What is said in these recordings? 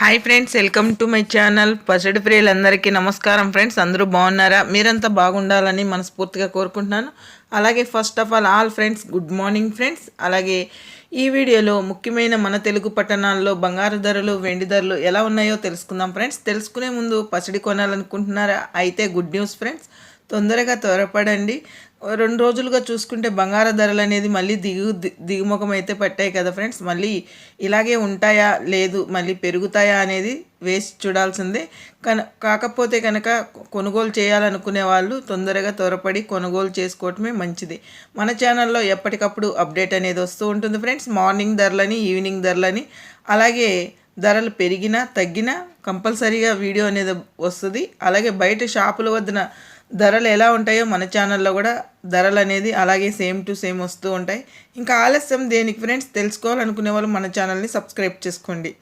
Hi friends welcome to my channel పసిడి ప్రియులందరికీ నమస్కారం ఫ్రెండ్స్ అందరూ బాగున్నారా? మీరంతా బాగుండాలని మనస్ఫూర్తిగా కోరుకుంటున్నాను. అలాగే first of all all friends good morning friends అలాగే ఈ వీడియోలో ముఖ్యమైన మన తెలుగు పట్టణాల్లో బంగారు ధరలు వెండి ధరలు ఎలా ఉన్నాయో తెలుసుకుందాం ఫ్రెండ్స్ తెలుసుకునే ముందు పసడి కొనాలనుకుంటున్నారా? అయితే గుడ్ న్యూస్ ఫ్రెండ్స్ తొందరగా త్వరపడండి. రెండు రోజులుగా చూసుకుంటే బంగారు ధరలు అనేది మళ్ళీ దిగు దిగుముఖం అయితే పట్టాయి కదా ఫ్రెండ్స్. మళ్ళీ ఇలాగే ఉంటాయా? లేదు. మళ్ళీ పెరుగుతాయా అనేది వేసి చూడాల్సిందే. కన కాకపోతే కనుక కొనుగోలు చేయాలనుకునే వాళ్ళు తొందరగా త్వరపడి కొనుగోలు చేసుకోవటమే మంచిది. మన ఛానల్లో ఎప్పటికప్పుడు అప్డేట్ అనేది వస్తూ ఉంటుంది ఫ్రెండ్స్. మార్నింగ్ ధరలని ఈవినింగ్ ధరలని అలాగే ధరలు పెరిగినా తగ్గినా కంపల్సరీగా వీడియో అనేది వస్తుంది. అలాగే బయట షాపుల వద్దన ధరలు ఎలా ఉంటాయో మన ఛానల్లో కూడా ధరలు అనేది అలాగే సేమ్ టు సేమ్ వస్తూ ఉంటాయి. ఇంకా ఆలస్యం దేనికి ఫ్రెండ్స్ తెలుసుకోవాలనుకునే వాళ్ళు మన ఛానల్ని సబ్స్క్రైబ్ చేసుకోండి.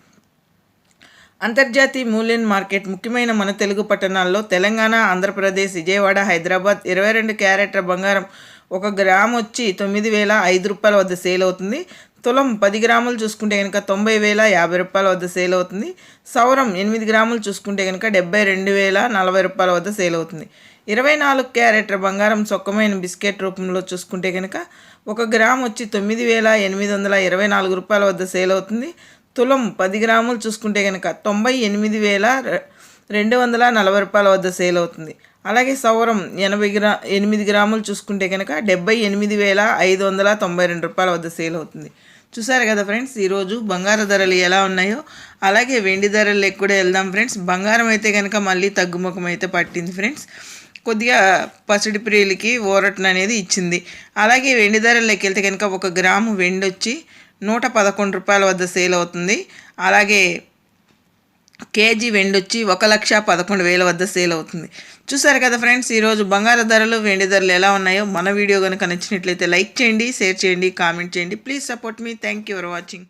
అంతర్జాతీయ మూల్యం మార్కెట్ ముఖ్యమైన మన తెలుగు పట్టణాల్లో తెలంగాణ ఆంధ్రప్రదేశ్ విజయవాడ హైదరాబాద్ ఇరవై రెండు క్యారెట్ల బంగారం ఒక గ్రామ్ వచ్చి తొమ్మిది వేల ఐదు రూపాయల వద్ద సేల్ అవుతుంది. తులం పది గ్రాములు చూసుకుంటే కనుక తొంభై వేల యాభై రూపాయల వద్ద సేల్ అవుతుంది. సౌరం ఎనిమిది గ్రాములు చూసుకుంటే కనుక డెబ్బై రెండు వేల నలభై రూపాయల వద్ద సేల్ అవుతుంది. ఇరవై నాలుగు క్యారెట్ల బంగారం సొక్కమైన బిస్కెట్ రూపంలో చూసుకుంటే కనుక ఒక గ్రామ్ వచ్చి తొమ్మిది వేల ఎనిమిది వందల ఇరవై నాలుగు రూపాయల వద్ద సేల్ అవుతుంది. తులం పది గ్రాములు చూసుకుంటే కనుక తొంభై ఎనిమిది వేల రెండు వందల నలభై రూపాయల వద్ద సేల్ అవుతుంది. అలాగే సౌరం ఎనభై గ్రా ఎనిమిది గ్రాములు చూసుకుంటే కనుక డెబ్బై ఎనిమిది వేల ఐదు వందల తొంభై రెండు రూపాయల వద్ద సేల్ అవుతుంది. చూసారు కదా ఫ్రెండ్స్ ఈరోజు బంగారు ధరలు ఎలా ఉన్నాయో? అలాగే వెండి ధరలు కూడా వెళ్దాం ఫ్రెండ్స్. బంగారం అయితే కనుక మళ్ళీ తగ్గుముఖం అయితే పట్టింది ఫ్రెండ్స్. కొద్దిగా పసిడి ప్రియులకి ఓరట్న అనేది ఇచ్చింది. అలాగే వెండి ధరలు వెళ్తే కనుక ఒక గ్రాము వెండి వచ్చి నూట పదకొండు రూపాయల వద్ద సేల్ అవుతుంది. అలాగే కేజీ వెండి వచ్చి ఒక లక్ష పదకొండు వేల వద్ద సేల్ అవుతుంది. చూసారు కదా ఫ్రెండ్స్ ఈరోజు బంగారు ధరలు వెండి ధరలు ఎలా ఉన్నాయో? మన వీడియో కనుక నచ్చినట్లయితే లైక్ చేయండి షేర్ చేయండి కామెంట్ చేయండి. Please support me. Thank you for watching.